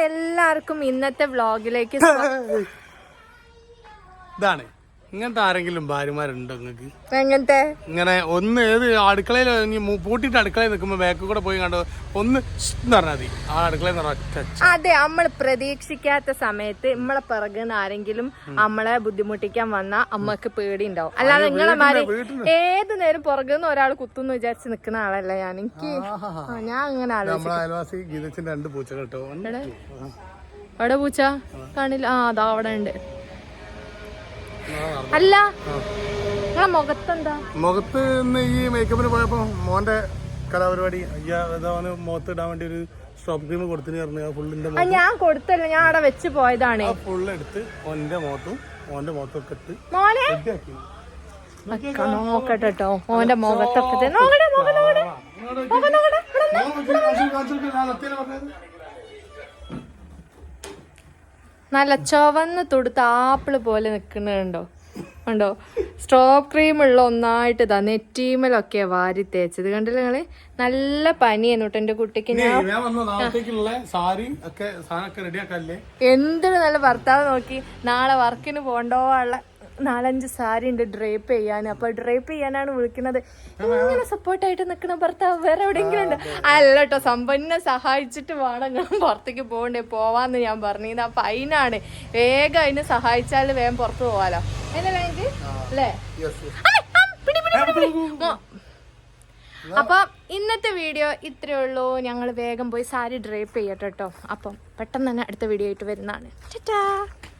എല്ലാവർക്കും ഇന്നത്തെ വ്ളോഗിലേക്ക് ഇതാണ്. ഇങ്ങനത്തെ ആരെങ്കിലും ഭാര്യമാരുണ്ടോ നിങ്ങൾക്ക് എങ്ങനത്തെ? ഇങ്ങനെ ഒന്ന് ഏത് അടുക്കളയിൽ പൂട്ടിട്ട് അടുക്കളയിൽ നിൽക്കുമ്പോ ബാക്കിൽ കൂടെ പോയി കണ്ടോ ഒന്ന് പറഞ്ഞാൽ മതി. ആ അടുക്കളയിൽ ഒറ്റ അതെ നമ്മൾ പ്രതീക്ഷിക്കാത്ത സമയത്ത് നമ്മളെ പിറകുന്ന ആരെങ്കിലും നമ്മളെ ബുദ്ധിമുട്ടിക്കാൻ വന്ന അമ്മയ്ക്ക് പേടി ഉണ്ടാവും അല്ലാതെ നിങ്ങളെ മാതിരി ഏത് നേരം പുറകുന്ന ഒരാൾ കുത്തുന്നു വിചാരിച്ച് നിൽക്കുന്ന ആളല്ല ഞാൻ. എനിക്ക് ഞാൻ അങ്ങനെ ആലോചിച്ചു നമ്മളെ അയൽവാസി ഗീതച്ചിന്റെ രണ്ട് പൂച്ച കേട്ടോ. അവിടെ പൂച്ച കാണില്ല. ആ അതാ അവിടെ ഉണ്ട്. അല്ല. നിങ്ങളെ മുഖത്തെന്താ? മുഖത്ത് ഇന്ന് ഈ മേക്കപ്പിന് പോയപ്പോ മോന്റെ കലാപരിപാടി അയ്യാ അവന് മുഖത്ത് ഇടാൻ വേണ്ടി ഒരു സ്റ്റോപ്പ് ക്രീം കൊടുത്തിന് പറഞ്ഞു ഫുള്ളിന്റെ ഞാൻ കൊടുത്തല്ല ഞാൻ അവിടെ വെച്ച് പോയതാണ്. ഫുള്ള് എടുത്ത് ഓന്റെ മുഖത്തും ഓന്റെ മുഖത്തും ഒക്കെ ഇട്ട് മോനെ? നോക്കട്ടെ കേട്ടോ ഓന്റെ മുഖത്തൊക്കെ നോക്കട്ടെ നോക്കട്ടെ നോക്കട്ടെ. നോക്കട്ടെ നോക്കട്ടെ. നല്ല ചുവന്ന് തൊടുത്ത് ആപ്പിൾ പോലെ നിൽക്കുന്നുണ്ടോ ഉണ്ടോ സ്ട്രോബ് ക്രീം ഉള്ള ഒന്നായിട്ട് ഇതാ നെറ്റീമലൊക്കെ വാരി തേച്ചത്. കണ്ടില്ല നിങ്ങൾ? നല്ല പനിയാണ് കേട്ടോ എന്റെ കുട്ടിക്ക്. എന്തൊരു നല്ല ഭർത്താവ് നോക്കി? നാളെ വർക്കിന് പോണ്ടോ ഉള്ള നാലഞ്ച് സാരി ഉണ്ട് ഡ്രേപ്പ് ചെയ്യാൻ. അപ്പൊ ഡ്രേപ്പ് ചെയ്യാനാണ് വിളിക്കുന്നത്. ഇങ്ങനെ സപ്പോർട്ടായിട്ട് നിൽക്കുന്ന ഭർത്താവ് വേറെ എവിടെയെങ്കിലും ഉണ്ട്? അല്ല കേട്ടോ സമ്പന്നെ സഹായിച്ചിട്ട് വേണം ഞാൻ പുറത്തേക്ക് പോകണ്ടേ പോവാന്ന് ഞാൻ പറഞ്ഞിരുന്നു. അപ്പൊ അതിനാണ് വേഗം അതിനെ സഹായിച്ചാൽ വേഗം പുറത്ത് പോവാലോ. എന്നല്ലേ എനിക്ക് അല്ലേ? അപ്പൊ ഇന്നത്തെ വീഡിയോ ഇത്രയേ ഉള്ളൂ. ഞങ്ങൾ വേഗം പോയി സാരി ഡ്രേപ്പ് ചെയ്യട്ടെട്ടോ അപ്പം പെട്ടെന്ന് തന്നെ അടുത്ത വീഡിയോ ആയിട്ട് വരുന്നതാണ്.